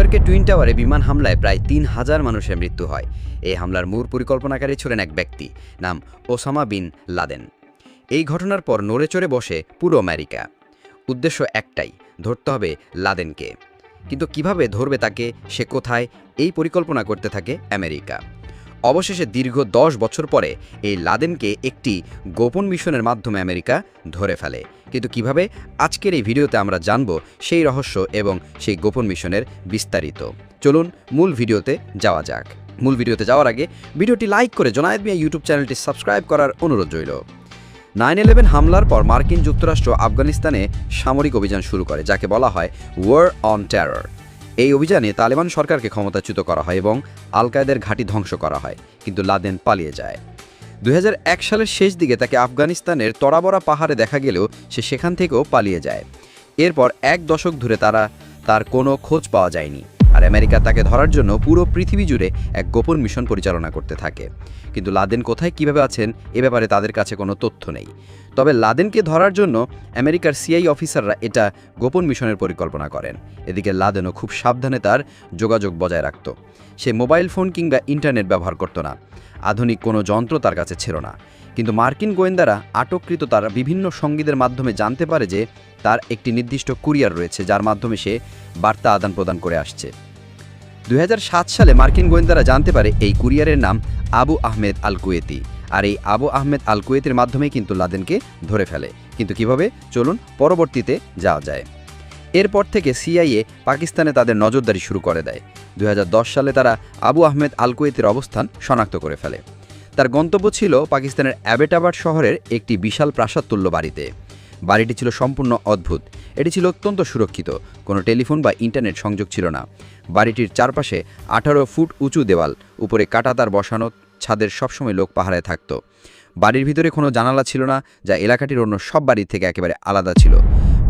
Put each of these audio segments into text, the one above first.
ইয়র্কে টুইন টাওয়ারে বিমান হামলায় প্রায় তিন হাজার মানুষের মৃত্যু হয়। এই হামলার মূল পরিকল্পনাকারী ছিলেন এক ব্যক্তি, নাম ওসামা বিন লাদেন। এই ঘটনার পর নড়ে চড়ে বসে পুরো আমেরিকা। উদ্দেশ্য একটাই, ধরতে হবে লাদেনকে। কিন্তু কীভাবে ধরবে তাকে, সে কোথায়, এই পরিকল্পনা করতে থাকে আমেরিকা। অবশেষে দীর্ঘ দশ বছর পরে এই লাদেনকে একটি গোপন মিশনের মাধ্যমে আমেরিকা ধরে ফেলে। কিন্তু কীভাবে? আজকের এই ভিডিওতে আমরা জানব সেই রহস্য এবং সেই গোপন মিশনের বিস্তারিত। চলুন মূল ভিডিওতে যাওয়া যাক। মূল ভিডিওতে যাওয়ার আগে ভিডিওটি লাইক করে জোনায়েদ মিয়া ইউটিউব চ্যানেলটি সাবস্ক্রাইব করার অনুরোধ রইল। নাইন ইলেভেন হামলার পর মার্কিন যুক্তরাষ্ট্র আফগানিস্তানে সামরিক অভিযান শুরু করে, যাকে বলা হয় ওয়ার অন টেরর এই অভিযানে তালেবান সরকারকে ক্ষমতাচ্যুত করা হয় এবং আল কায়েদের ঘাঁটি ধ্বংস করা হয়, কিন্তু লাদেন পালিয়ে যায়। দুই হাজার এক সালের শেষ দিকে তাকে আফগানিস্তানের তরাবরা পাহাড়ে দেখা গেলেও সে সেখান থেকেও পালিয়ে যায়। এরপর এক দশক ধরে তারা, তার কোনো খোঁজ পাওয়া যায়নি। আর আমেরিকা তাকে ধরার জন্য পুরো পৃথিবী জুড়ে এক গোপন মিশন পরিচালনা করতে থাকে। কিন্তু লাদেন কোথায় কীভাবে আছেন, এ ব্যাপারে তাদের কাছে কোনো তথ্য নেই। তবে লাদেনকে ধরার জন্য আমেরিকার সিআই অফিসাররা এটা গোপন মিশনের পরিকল্পনা করেন। এদিকে লাদেনও খুব সাবধানে তার যোগাযোগ বজায় রাখত। সে মোবাইল ফোন কিংবা ইন্টারনেট ব্যবহার করত না। আধুনিক কোনো যন্ত্র তার কাছে ছিল না। কিন্তু মার্কিন গোয়েন্দারা আটককৃত তার বিভিন্ন সঙ্গীদের মাধ্যমে জানতে পারে যে তার একটি নির্দিষ্ট কুরিয়ার রয়েছে, যার মাধ্যমে সে বার্তা আদান প্রদান করে আসছে। দুই হাজার সাত সালে মার্কিন গোয়েন্দারা জানতে পারে এই কুরিয়ারের নাম আবু আহমেদ আল কুয়েতি আর এই আবু আহমেদ আল কুয়েতির মাধ্যমেই কিন্তু লাদেনকে ধরে ফেলে। কিন্তু কীভাবে? চলুন পরবর্তীতে যাওয়া যায়। এরপর থেকে সিআইএ পাকিস্তানে তাদের নজরদারি শুরু করে দেয়। দুই হাজার দশ সালে তারা আবু আহমেদ আল কুয়েতের অবস্থান শনাক্ত করে ফেলে। তার গন্তব্য ছিল পাকিস্তানের অ্যাবেটাবাদ শহরের একটি বিশাল প্রাসাদতুল্য বাড়িতে। বাড়িটি ছিল সম্পূর্ণ অদ্ভুত। এটি ছিল অত্যন্ত সুরক্ষিত। কোনো টেলিফোন বা ইন্টারনেট সংযোগ ছিল না। বাড়িটির চারপাশে আঠারো ফুট উঁচু দেওয়াল, উপরে কাটাতার বসানো, ছাদের সবসময় লোক পাহারায় থাকত। বাড়ির ভিতরে কোনো জানালা ছিল না, যা এলাকাটির অন্য সব বাড়ির থেকে একেবারে আলাদা ছিল।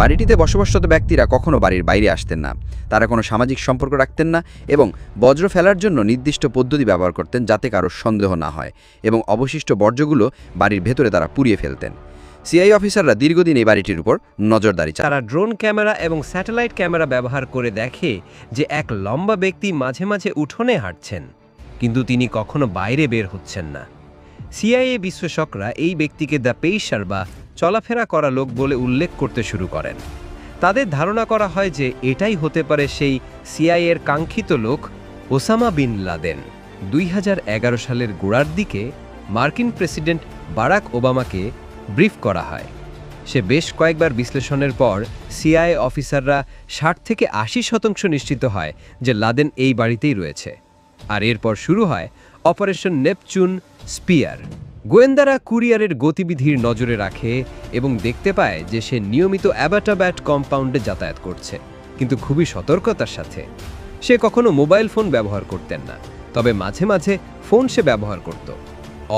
বাড়িটিতে বসবাসরত ব্যক্তিরা কখনো বাড়ির বাইরে আসতেন না। তারা কোনো সামাজিক সম্পর্ক রাখতেন না এবং বজ্র ফেলার জন্য নির্দিষ্ট পদ্ধতি ব্যবহার করতেন যাতে কারও সন্দেহ না হয় এবং অবশিষ্ট বর্জ্যগুলো বাড়ির ভেতরে তারা পুড়িয়ে ফেলতেন। সিআই অফিসাররা দীর্ঘদিন এই বাড়িটির উপর নজরদারি তারা ড্রোন ক্যামেরা এবং স্যাটেলাইট ক্যামেরা ব্যবহার করে দেখে যে এক লম্বা ব্যক্তি মাঝে মাঝে উঠোনে হাঁটছেন, কিন্তু তিনি কখনো বাইরে বের হচ্ছেন না। সিআইএ বিশ্লেষকরা এই ব্যক্তিকে দ্য পেইসার বা চলাফেরা করা লোক বলে উল্লেখ করতে শুরু করেন। তাদের ধারণা করা হয় যে এটাই হতে পারে সেই সিআইএর কাঙ্ক্ষিত লোক ওসামা বিন লাদেন। দুই হাজার এগারো সালের গোড়ার দিকে মার্কিন প্রেসিডেন্ট বারাক ওবামাকে ব্রিফ করা হয়। সে বেশ কয়েকবার বিশ্লেষণের পর সিআইএ অফিসাররা ষাট থেকে আশি শতাংশ নিশ্চিত হয় যে লাদেন এই বাড়িতেই রয়েছে। আর এরপর শুরু হয় অপারেশন নেপচুন স্পিয়ার। গোয়েন্দারা কুরিয়ারের গতিবিধির নজরে রাখে এবং দেখতে পায় যে সে নিয়মিত অ্যাবাটাব্যাট কম্পাউন্ডে যাতায়াত করছে, কিন্তু খুবই সতর্কতার সাথে। সে কখনো মোবাইল ফোন ব্যবহার করতেন না, তবে মাঝে মাঝে ফোন সে ব্যবহার করত।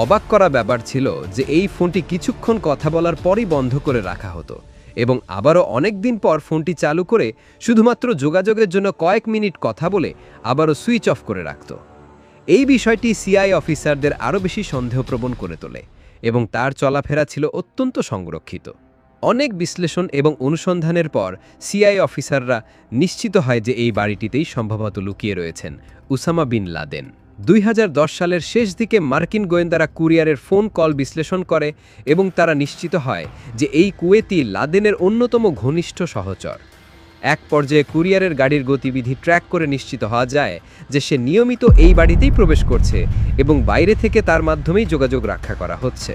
অবাক করা ব্যাপার ছিল যে এই ফোনটি কিছুক্ষণ কথা বলার পরই বন্ধ করে রাখা হতো এবং আবারও অনেক দিন পর ফোনটি চালু করে শুধুমাত্র যোগাযোগের জন্য কয়েক মিনিট কথা বলে আবারও সুইচ অফ করে রাখত। এই বিষয়টি সিআই অফিসারদের আরও বেশি সন্দেহপ্রবণ করে তোলে এবং তার চলাফেরা ছিল অত্যন্ত সংরক্ষিত। অনেক বিশ্লেষণ এবং অনুসন্ধানের পর সিআই অফিসাররা নিশ্চিত হয় যে এই বাড়িটিতেই সম্ভবত লুকিয়ে রয়েছেন উসামা বিন লাদেন। দুই হাজার দশ সালের শেষ দিকে মার্কিন গোয়েন্দারা কুরিয়ারের ফোন কল বিশ্লেষণ করে এবং তারা নিশ্চিত হয় যে এই কুয়েতি লাদেনের অন্যতম ঘনিষ্ঠ সহচর। এক পর্যায়ে কুরিয়ারের গাড়ির গতিবিধি ট্র্যাক করে নিশ্চিত হওয়া যায় যে সে নিয়মিত এই বাড়িতেই প্রবেশ করছে এবং বাইরে থেকে তার মাধ্যমেই যোগাযোগ রক্ষা করা হচ্ছে।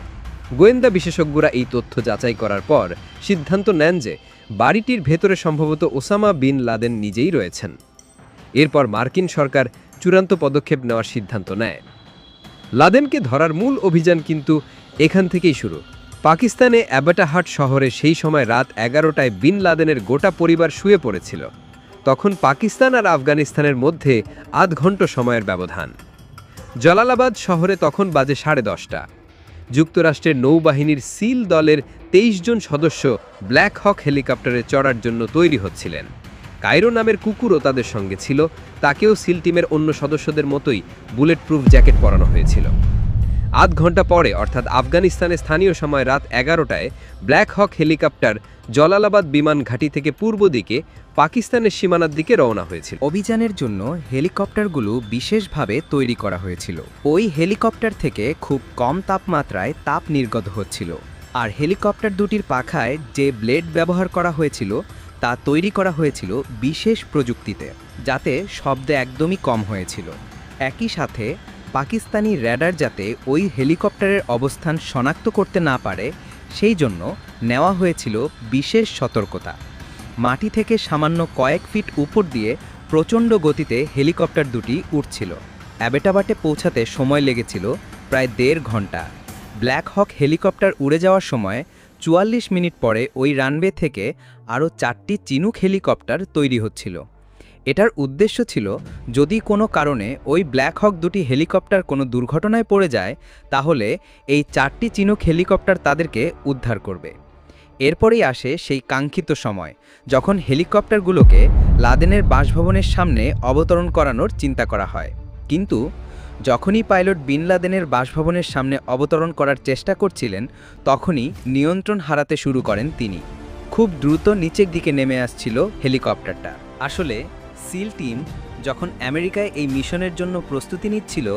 গোয়েন্দা বিশেষজ্ঞরা এই তথ্য যাচাই করার পর সিদ্ধান্ত নেন যে বাড়িটির ভেতরে সম্ভবত ওসামা বিন লাদেন নিজেই রয়েছেন। এরপর মার্কিন সরকার চূড়ান্ত পদক্ষেপ নেওয়ার সিদ্ধান্ত নেয়। লাদেনকে ধরার মূল অভিযান কিন্তু এখান থেকেই শুরু। পাকিস্তানে অ্যাবাটাহাট শহরে সেই সময় রাত এগারোটায় বিন লাদেনের গোটা পরিবার শুয়ে পড়েছিল। তখন পাকিস্তান আর আফগানিস্তানের মধ্যে আধ ঘণ্টা সময়ের ব্যবধান। জলালাবাদ শহরে তখন বাজে সাড়ে দশটা। যুক্তরাষ্ট্রের নৌবাহিনীর সিল দলের তেইশ জন সদস্য ব্ল্যাক হক হেলিকপ্টারে চড়ার জন্য তৈরি হচ্ছিলেন। কায়রো নামের কুকুরও তাদের সঙ্গে ছিল, তাকেও সিল টিমের অন্য সদস্যদের মতোই বুলেট প্রুফ জ্যাকেট পরানো হয়েছিল। আধ ঘণ্টা পরে, অর্থাৎ আফগানিস্তানের স্থানীয় সময় রাত এগারোটায়, ব্ল্যাক হক হেলিকপ্টার জলালাবাদ বিমান ঘাঁটি থেকে পূর্ব দিকে পাকিস্তানের সীমানার দিকে রওনা হয়েছিল। অভিযানের জন্য হেলিকপ্টারগুলো বিশেষভাবে তৈরি করা হয়েছিল। ওই হেলিকপ্টার থেকে খুব কম তাপমাত্রায় তাপ নির্গত হচ্ছিল। আর হেলিকপ্টার দুটির পাখায় যে ব্লেড ব্যবহার করা হয়েছিল তা তৈরি করা হয়েছিল বিশেষ প্রযুক্তিতে, যাতে শব্দ একদমই কম হয়েছিল। একই সাথে, পাকিস্তানি র্যাডার যাতে ওই হেলিকপ্টারের অবস্থান শনাক্ত করতে না পারে, সেই জন্য নেওয়া হয়েছিল বিশেষ সতর্কতা। মাটি থেকে সামান্য কয়েক ফিট উপর দিয়ে প্রচণ্ড গতিতে হেলিকপ্টার দুটি উঠছিল অ্যাবেটাবাটে পৌঁছাতে সময় লেগেছিল প্রায় দেড় ঘণ্টা ব্ল্যাক হক হেলিকপ্টার উড়ে যাওয়ার সময় চুয়াল্লিশ মিনিট পরে ওই রানওয়ে থেকে আরও চারটি চিনুক হেলিকপ্টার তৈরি হচ্ছিল। এটার উদ্দেশ্য ছিল, যদি কোনো কারণে ওই ব্ল্যাক হক দুটি হেলিকপ্টার কোনো দুর্ঘটনায় পড়ে যায়, তাহলে এই চারটি চিনুক হেলিকপ্টার তাদেরকে উদ্ধার করবে। এরপরেই আসে সেই কাঙ্ক্ষিত সময়, যখন হেলিকপ্টারগুলোকে লাদেনের বাসভবনের সামনে অবতরণ করানোর চিন্তা করা হয়। কিন্তু যখনই পাইলট বিন লাদেনের বাসভবনের সামনে অবতরণ করার চেষ্টা করছিলেন, তখনই নিয়ন্ত্রণ হারাতে শুরু করেন তিনি। খুব দ্রুত নিচের দিকে নেমে আসছিল হেলিকপ্টারটা। আসলে, সিল টিম যখন আমেরিকায় এই মিশনের জন্য প্রস্তুতি নিচ্ছিল,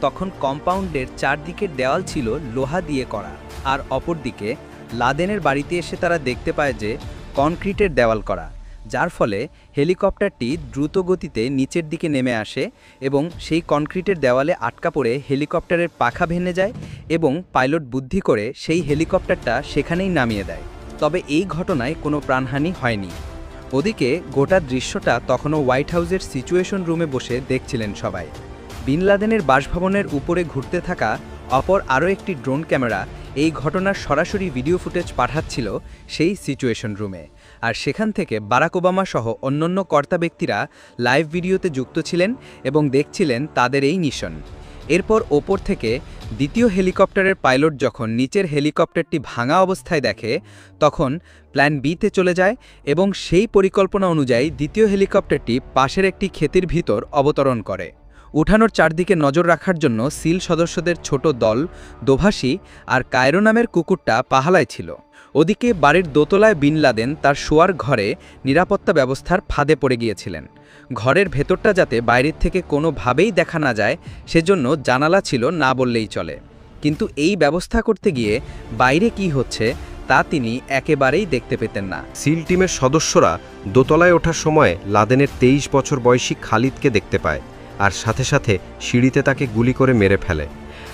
তখন কম্পাউন্ডের চারদিকের দেওয়াল ছিল লোহা দিয়ে করা। আর অপরদিকে, লাদেনের বাড়িতে এসে তারা দেখতে পায় যে, কনক্রিটের দেওয়াল করা। যার ফলে হেলিকপ্টারটি দ্রুত গতিতে নিচের দিকে নেমে আসে এবং সেই কনক্রিটের দেওয়ালে আটকা পড়ে হেলিকপ্টারের পাখা ভেঙে যায় এবং পাইলট বুদ্ধি করে সেই হেলিকপ্টারটা সেখানেই নামিয়ে দেয়। তবে এই ঘটনায় কোনো প্রাণহানি হয়নি। ওদিকে গোটা দৃশ্যটা তখনও হোয়াইট হাউসের সিচুয়েশন রুমে বসে দেখছিলেন সবাই। বিন লাদেনের বাসভবনের উপরে ঘুরতে থাকা অপর আরও একটি ড্রোন ক্যামেরা এই ঘটনার সরাসরি ভিডিও ফুটেজ পাঠাচ্ছিল সেই সিচুয়েশন রুমে। আর সেখান থেকে বারাক ওবামা সহ অন্যান্য কর্তা ব্যক্তিরা লাইভ ভিডিওতে যুক্ত ছিলেন এবং দেখছিলেন তাদের এই মিশন। এরপর ওপর থেকে দ্বিতীয় হেলিকপ্টারের পাইলট যখন নিচের হেলিকপ্টারটি ভাঙা অবস্থায় দেখে, তখন প্ল্যান বিতে চলে যায় এবং সেই পরিকল্পনা অনুযায়ী দ্বিতীয় হেলিকপ্টারটি পাশের একটি ক্ষেতির ভিতর অবতরণ করে। উঠানোর চারদিকে নজর রাখার জন্য সিল সদস্যদের ছোট দল, দোভাষী আর কায়রো নামের কুকুরটা পাহালায় ছিল। ওদিকে বাড়ির দোতলায় বিন লাদেন তার শোয়ার ঘরে নিরাপত্তা ব্যবস্থার ফাঁদে পড়ে গিয়েছিলেন। ঘরের ভেতরটা যাতে বাইরের থেকে কোনোভাবেই দেখা না যায়, সেজন্য জানালা ছিল না বললেই চলে। কিন্তু এই ব্যবস্থা করতে গিয়ে বাইরে কি হচ্ছে, তা তিনি একেবারেই দেখতে পেতেন না। সিল টিমের সদস্যরা দোতলায় ওঠার সময় লাদেনের তেইশ বছর বয়সী খালিদকে দেখতে পায়। আর সাথে সাথে সিঁড়িতে তাকে গুলি করে মেরে ফেলে।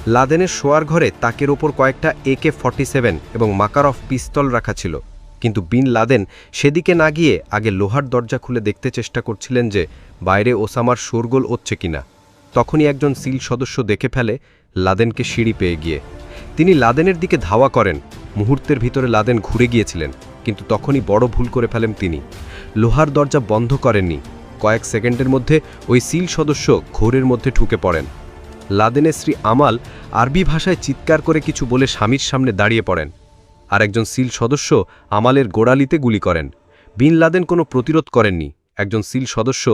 লাদেনের শোয়ার ঘরে তাকের ওপর কয়েকটা একে ফর্টি সেভেন এবং মাকারফ পিস্তল রাখা ছিল। কিন্তু বিন লাদেন সেদিকে না গিয়ে আগে লোহার দরজা খুলে দেখতে চেষ্টা করছিলেন যে বাইরে ওসামার শোরগোল হচ্ছে কিনা। তখনই একজন সিল সদস্য দেখে ফেলে লাদেনকে সিঁড়ি পেয়ে গিয়ে। তিনি লাদেনের দিকে ধাওয়া করেন। মুহূর্তের ভিতরে লাদেন ঘুরে গিয়েছিলেন, কিন্তু তখনই বড় ভুল করে ফেলেন তিনি। লোহার দরজা বন্ধ করেননি। কয়েক সেকেন্ডের মধ্যে ওই সিল সদস্য ঘোরের মধ্যে ঢুকে পড়েন। লাদেনের শ্রী আমাল আরবি ভাষায় চিৎকার করে কিছু বলে স্বামীর সামনে দাঁড়িয়ে পড়েন। আর একজন সিল সদস্য আমালের গোড়ালিতে গুলি করেন। বিন লাদেন কোনো প্রতিরোধ করেননি। একজন সিল সদস্য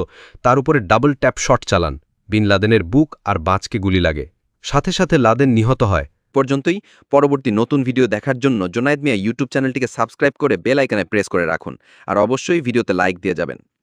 তার উপরে ডাবল ট্যাপ শট চালান। বিন লাদেনের বুক আর বাঁচকে গুলি লাগে। সাথে সাথে লাদেন নিহত হয়। পর্যন্তই। পরবর্তী নতুন ভিডিও দেখার জন্য জোনায়েদ মিয়া ইউটিউব চ্যানেলটিকে সাবস্ক্রাইব করে বেল আইকনে প্রেস করে রাখুন। আর অবশ্যই ভিডিওতে লাইক দিয়ে যাবেন।